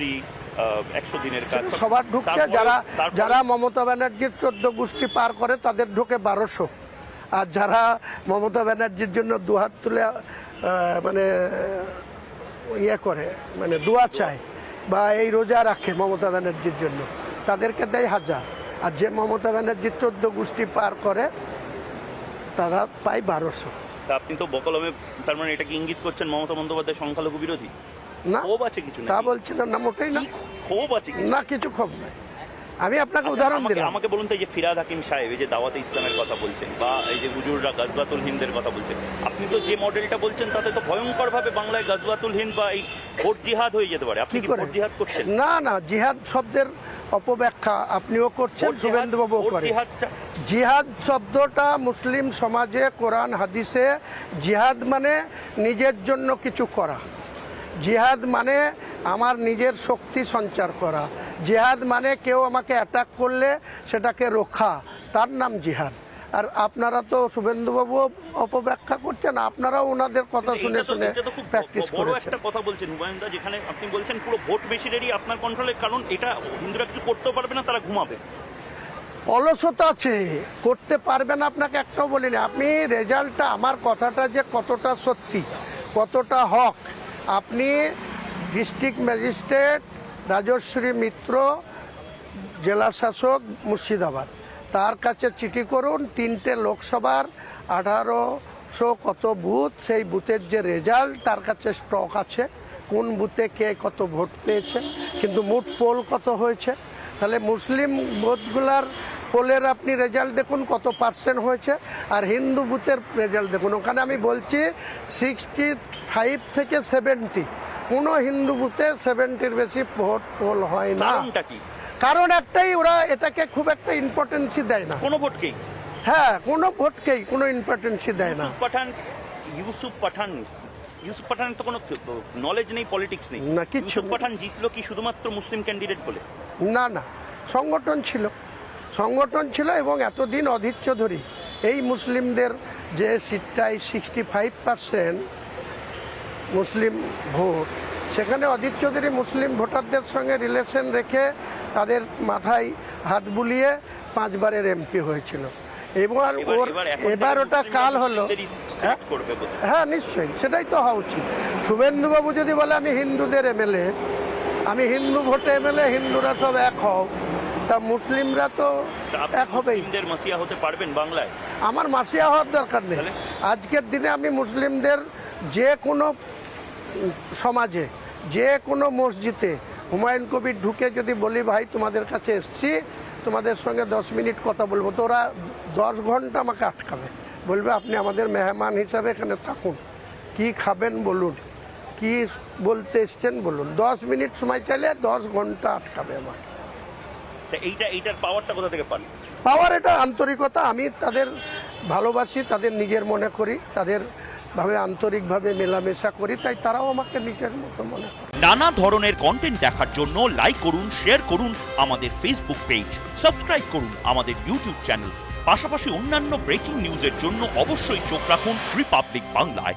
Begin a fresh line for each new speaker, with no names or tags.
কন্যাশ্রী একশো দিনের কাজ।
সবার ঢুকছে যারা যারা মমতা ব্যানার্জির চোদ্দ গোষ্ঠী পার করে তাদের ঢোকে বারোশো। আর যারা মমতা ব্যানার্জির জন্য দুহাত তুলে মানে ইয়ে করে মানে দোয়া চায় বা এই রোজা রাখে মমতা ব্যানার্জির জন্য তাদেরকে দেয় হাজার। আর যে মমতা ব্যানার্জির চোদ্দ গোষ্ঠী পার করে তারা পায় বারোশো।
তা আপনি তো বকলমে তার মানে এটাকে ইঙ্গিত করছেন মমতা বন্দ্যোপাধ্যায় সংখ্যালঘু বিরোধী?
না?
ক্ষোভ আছে কিছু
তা? বলছিলাম না মোটেই না।
ক্ষোভ? আছে কিছু?
না কিছু ক্ষোভ নাই। আমি আপনাকে
আচ্ছা,
উদাহরণ দিলাম।
আমাকে বলুন তো এই যে ফিরাদ হাকিম সাহেব এই যে দাওয়াতে ইসলামের কথা বলছেন বা এই যে হুজুররা গাজবাতুল হিন্দের কথা বলছেন আপনি তো যে মডেলটা বলছেন তাতে তো ভয়ঙ্কর ভাবে বাংলায় গাজবাতুল হিন্দ বা এই ভোট জিহাদ হয়ে যেতে পারে। আপনি
কি
ভোট জিহাদ করছেন?
না না জিহাদ শব্দের অপব্যাখ্যা আপনিও করছেন শুভেন্দুবাবুও
ভোট
জিহাদ শব্দটা মুসলিম সমাজে কোরআন হাদিসে জিহাদ মানে নিজের জন্য কিছু করা। জিহাদ মানে আমার নিজের শক্তি সঞ্চার করা। জিহাদ মানে কেউ আমাকে অ্যাটাক করলে সেটাকে রক্ষা। তার নাম জিহাদ। আর আপনারা তো শুভেন্দুবাবু অপব্যাখ্যা করছেন আপনারাও ওনাদের কথা শুনে শুনে
খুব
প্র্যাকটিস
বড়
করেছেন।
একটা কথা বলছেন হুমায়ুনদা যেখানে আপনি বলছেন পুরো ভোট মেশিনারি আপনার কন্ট্রোলে কারণ এটা হিন্দুরা কিছু করতেও পারবে না তারা ঘুমাবে।
অলসতা আছে করতে পারবেন আপনাকে একটাও বলিনি। আপনি রেজাল্টটা আমার কথাটা যে কতটা সত্যি কতটা হক আপনি ডিস্ট্রিক্ট ম্যাজিস্ট্রেট রাজশ্রী মিত্র জেলা শাসক মুর্শিদাবাদ। তার কাছে চিঠি করুন, তিনটে লোকসভার আঠারোশো কত বুথ, সেই বুথের যে রেজাল্ট, তার কাছে স্টক আছে, কোন বুথে কে কত ভোট পেয়েছে, কিন্তু মোট পোল কত হয়েছে? তাহলে মুসলিম ভোটগুলার পোলের আপনি রেজাল্ট দেখুন কত পার্সেন্ট হয়েছে আর হিন্দু বুথের রেজাল্ট দেখুন। ওখানে আমি বলছি সিক্সটি ফাইভ থেকে সেভেন্টি কোনো হিন্দু বুথে সেভেন্টির বেশি ভোট পোল হয় না। কারণ একটাই ওরা এটাকে খুব একটা ইম্পর্টেন্সই দেয় না।
কোনো ভোটকেই
হ্যাঁ কোনো ভোটকেই কোনো ইম্পর্টেন্সই দেয় না।
পাঠান ইউসুফ পাঠান ইউসুফ পাঠানের তো কোনো নলেজ নেই পলিটিক্স নেই।
না, নেই।
পাঠান জিতলো কি শুধুমাত্র মুসলিম ক্যান্ডিডেট বলে?
না না সংগঠন ছিল। সংগঠন ছিল এবং এতদিন অধীর্য ধরি এই মুসলিমদের যে সিটটাই সিক্সটি ফাইভ পার্সেন্ট মুসলিম ভোট সেখানে অধীর চৌধুরী মুসলিম ভোটারদের সঙ্গে রিলেশন রেখে তাদের মাথায় হাত বুলিয়ে পাঁচবারের এমপি হয়েছিল। এবার ওর এবার ওটা কাল হলো। হ্যাঁ? হ্যাঁ নিশ্চয়ই। সেটাই তো হওয়া উচিত। শুভেন্দুবাবু যদি বলে আমি হিন্দুদের এমএলএ আমি হিন্দু ভোটে এমএলএ হিন্দুরা সব এক হও। তা মুসলিমরা তো এক হবেই।
মাসিয়া হতে পারবেন বাংলায়?
আমার মাসিয়া হওয়ার দরকার নেই। আজকের দিনে আমি মুসলিমদের যে কোনো সমাজে যে কোনো মসজিদে হুমায়ুন কবির ঢুকে যদি বলি ভাই তোমাদের কাছে এসছি তোমাদের সঙ্গে দশ মিনিট কথা বলব। তো ওরা দশ ঘণ্টা আমাকে আটকাবে। বলবে আপনি আমাদের মেহমান হিসাবে এখানে থাকুন। কি খাবেন বলুন? কি বলতে এসছেন বলুন? দশ মিনিট সময় চাইলে দশ ঘণ্টা আটকাবে আমার
তা এইটা এইটার পাওয়ারটা কোথা থেকে পান?
পাওয়ার এটা আন্তরিকতা আমি তাদের ভালোবাসি তাদের নিজের মনে করি তাদের ভাবে আন্তরিকভাবে মেলামেশা করি তাই তারাও আমাকে নিজের মতো মনে করে।
নানা ধরনের কন্টেন্ট দেখার জন্য লাইক করুন শেয়ার করুন আমাদের ফেসবুক পেজ সাবস্ক্রাইব করুন আমাদের ইউটিউব চ্যানেল পাশাপাশি অন্যান্য ব্রেকিং নিউজের জন্য অবশ্যই চোখ রাখুন রিপাবলিক বাংলায়